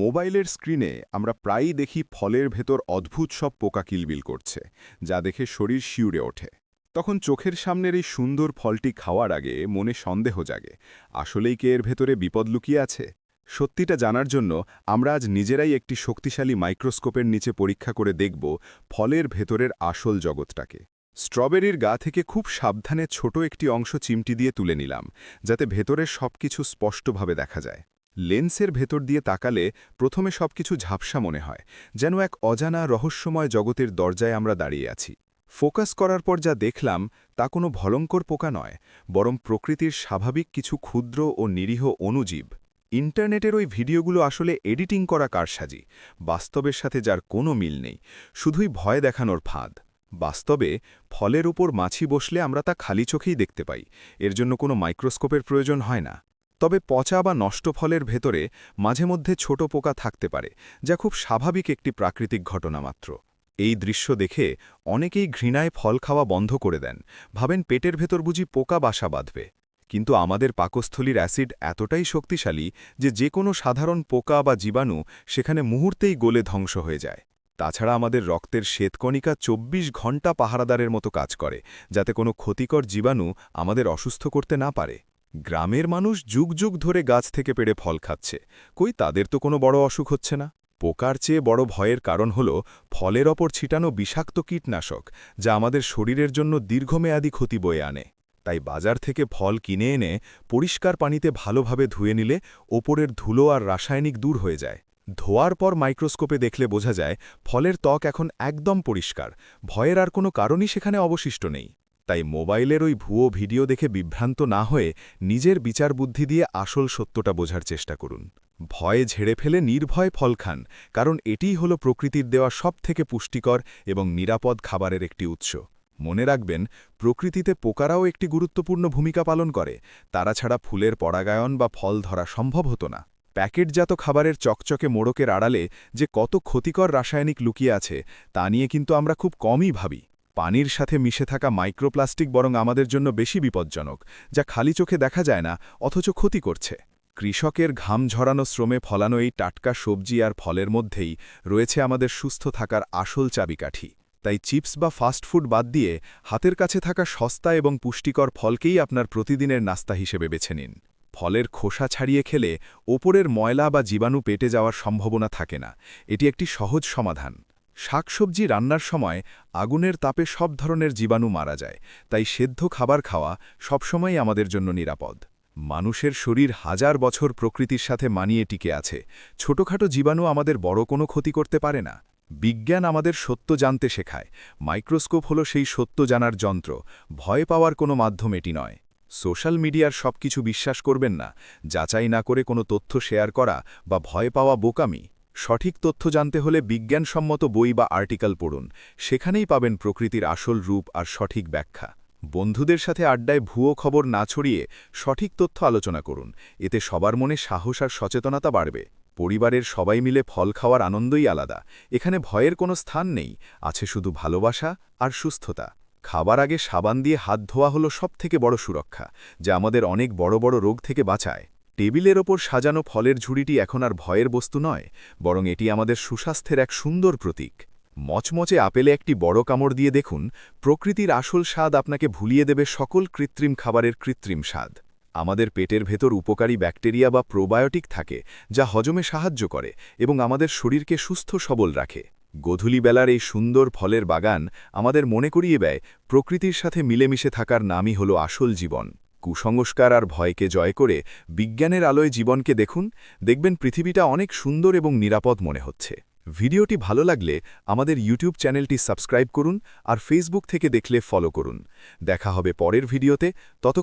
মোবাইলের স্ক্রিনে আমরা প্রায়ই দেখি ফলের ভেতর অদ্ভুত সব পোকা কিলবিল করছে, যা দেখে শরীর শিউরে ওঠে। তখন চোখের সামনের এই সুন্দর ফলটি খাওয়ার আগে মনে সন্দেহ জাগে, আসলেই কি এর ভেতরে বিপদ লুকিয়ে আছে? সত্যিটা জানার জন্য আমরা আজ নিজেরাই একটি শক্তিশালী মাইক্রোস্কোপের নিচে পরীক্ষা করে দেখব ফলের ভেতরের আসল জগৎটাকে। স্ট্রবেরির গা থেকে খুব সাবধানে ছোট একটি অংশ চিমটি দিয়ে তুলে নিলাম, যাতে ভেতরের সবকিছু স্পষ্টভাবে দেখা যায়। লেন্সের ভেতর দিয়ে তাকালে প্রথমে সবকিছু ঝাপসা মনে হয়, যেন এক অজানা রহস্যময় জগতের দরজায় আমরা দাঁড়িয়ে আছি। ফোকাস করার পর যা দেখলাম, তা কোনো ভলঙ্কর পোকা নয়, বরং প্রকৃতির স্বাভাবিক কিছু ক্ষুদ্র ও নিরীহ অণুজীব ইন্টারনেটের ওই ভিডিওগুলো আসলে এডিটিং করা কারসাজি, বাস্তবের সাথে যার কোনো মিল নেই, শুধুই ভয় দেখানোর ফাঁদ। বাস্তবে, ফলের উপর মাছি বসলে আমরা তা খালি চোখেই দেখতে পাই, এর জন্য কোনো মাইক্রোস্কোপের প্রয়োজন হয় না। তবে পচা বা নষ্ট ফলের ভেতরে মাঝে মধ্যে ছোট পোকা থাকতে পারে, যা খুব স্বাভাবিক একটি প্রাকৃতিক ঘটনা মাত্র। এই দৃশ্য দেখে অনেকেই ঘৃণায় ফল খাওয়া বন্ধ করে দেন, ভাবেন পেটের ভেতর বুঝি পোকা বাসা বাঁধবে। কিন্তু আমাদের পাকস্থলীর অ্যাসিড এতটাই শক্তিশালী যে যে কোনো সাধারণ পোকা বা জীবাণু সেখানে মুহূর্তেই গলে ধ্বংস হয়ে যায়। তাছাড়া আমাদের রক্তের শ্বেতকণিকা ২৪ ঘণ্টা পাহারাদারের মতো কাজ করে, যাতে কোনো ক্ষতিকর জীবাণু আমাদের অসুস্থ করতে না পারে। গ্রামের মানুষ যুগ যুগ ধরে গাছ থেকে পেড়ে ফল খাচ্ছে। কই তাদের তো কোনো বড় অসুখ হচ্ছে না। পোকার চেয়ে বড় ভয়ের কারণ হল ফলের ওপর ছিটানো বিষাক্ত কীটনাশক, যা আমাদের শরীরের জন্য দীর্ঘমেয়াদী ক্ষতি বয়ে আনে। তাই বাজার থেকে ফল কিনে এনে পরিষ্কার পানিতে ভালোভাবে ধুয়ে নিলে ওপরের ধুলো আর রাসায়নিক দূর হয়ে যায়। ধোয়ার পর মাইক্রোস্কোপে দেখলে বোঝা যায়, ফলের ত্বক এখন একদম পরিষ্কার। ভয়ের আর কোনো কারণই সেখানে অবশিষ্ট নেই। তাই মোবাইলের ওই ভুয়ো ভিডিও দেখে বিভ্রান্ত না হয়ে নিজের বিচার বুদ্ধি দিয়ে আসল সত্যটা বোঝার চেষ্টা করুন। ভয়ে ঝেড়ে ফেলে নির্ভয় ফল খান, কারণ এটিই হল প্রকৃতির দেওয়া সবথেকে পুষ্টিকর এবং নিরাপদ খাবারের একটি উৎস। মনে রাখবেন, প্রকৃতিতে পোকারাও একটি গুরুত্বপূর্ণ ভূমিকা পালন করে, তারা ছাড়া ফুলের পরাগায়ন বা ফল ধরা সম্ভব হতো না। প্যাকেটজাত খাবারের চকচকে মোড়কের আড়ালে যে কত ক্ষতিকর রাসায়নিক লুকিয়ে আছে, তা নিয়ে কিন্তু আমরা খুব কমই ভাবি। পানির সাথে মিশে থাকা মাইক্রোপ্লাস্টিক বরং আমাদের জন্য বেশি বিপজ্জনক, যা খালি চোখে দেখা যায় না, অথচ ক্ষতি করছে। কৃষকের ঘাম ঝরানো শ্রমে ফলানো এই টাটকা সবজি আর ফলের মধ্যেই রয়েছে আমাদের সুস্থ থাকার আসল চাবিকাঠি। তাই চিপস বা ফাস্টফুড বাদ দিয়ে হাতের কাছে থাকা সস্তা এবং পুষ্টিকর ফলকেই আপনার প্রতিদিনের নাস্তা হিসেবে বেছে নিন। ফলের খোসা ছাড়িয়ে খেলে ওপরের ময়লা বা জীবাণু পেটে যাওয়ার সম্ভাবনা থাকে না। এটি একটি সহজ সমাধান। শাকসবজি রান্নার সময় আগুনের তাপে সব ধরনের জীবাণু মারা যায়, তাই সেদ্ধ খাবার খাওয়া সবসময় আমাদের জন্য নিরাপদ। মানুষের শরীর হাজার বছর প্রকৃতির সাথে মানিয়ে টিকে আছে, ছোটখাটো জীবাণু আমাদের বড় কোনো ক্ষতি করতে পারে না। বিজ্ঞান আমাদের সত্য জানতে শেখায়, মাইক্রোস্কোপ হলো সেই সত্য জানার যন্ত্র, ভয় পাওয়ার কোনো মাধ্যম এটি নয়। সোশ্যাল মিডিয়ার সব কিছু বিশ্বাস করবেন না, যাচাই না করে কোনো তথ্য শেয়ার করা বা ভয় পাওয়া বোকামি। সঠিক তথ্য জানতে হলে বিজ্ঞানসম্মত বই বা আর্টিকেল পড়ুন। সেখানেই পাবেন প্রকৃতির আসল রূপ আর সঠিক ব্যাখ্যা। বন্ধুদের সাথে আড্ডায় ভুয়ো খবর না ছড়িয়ে সঠিক তথ্য আলোচনা করুন। এতে সবার মনে সাহস আর সচেতনতা বাড়বে। পরিবারের সবাই মিলে ফল খাওয়ার আনন্দই আলাদা। এখানে ভয়ের কোনো স্থান নেই। আছে শুধু ভালোবাসা আর সুস্থতা। খাবার আগে সাবান দিয়ে হাত ধোয়া হলো সবথেকে বড় সুরক্ষা, যা আমাদের অনেক বড় বড় রোগ থেকে বাঁচায়। টেবিলের ওপর সাজানো ফলের ঝুড়িটি এখন আর ভয়ের বস্তু নয়, বরং এটি আমাদের সুস্বাস্থ্যের এক সুন্দর প্রতীক। মচমচে আপেলে একটি বড় কামড় দিয়ে দেখুন, প্রকৃতির আসল স্বাদ আপনাকে ভুলিয়ে দেবে সকল কৃত্রিম খাবারের কৃত্রিম স্বাদ। আমাদের পেটের ভেতর উপকারী ব্যাকটেরিয়া বা প্রোবায়োটিক থাকে, যা হজমে সাহায্য করে এবং আমাদের শরীরকে সুস্থ সবল রাখে। গধূলিবেলার এই সুন্দর ফলের বাগান আমাদের মনে করিয়ে দেয়, প্রকৃতির সাথে মিলেমিশে থাকার নামই হল আসল জীবন। কুসংস্কার আর ভয়কে জয় করে বিজ্ঞানের আলোয় জীবনকে দেখুন, দেখবেন পৃথিবীটা অনেক সুন্দর এবং নিরাপদ মনে হচ্ছে। ভিডিওটি ভালো লাগলে আমাদের ইউটিউব চ্যানেলটি সাবস্ক্রাইব করুন আর ফেসবুক থেকে দেখলে ফলো করুন। দেখা হবে পরের ভিডিওতে তত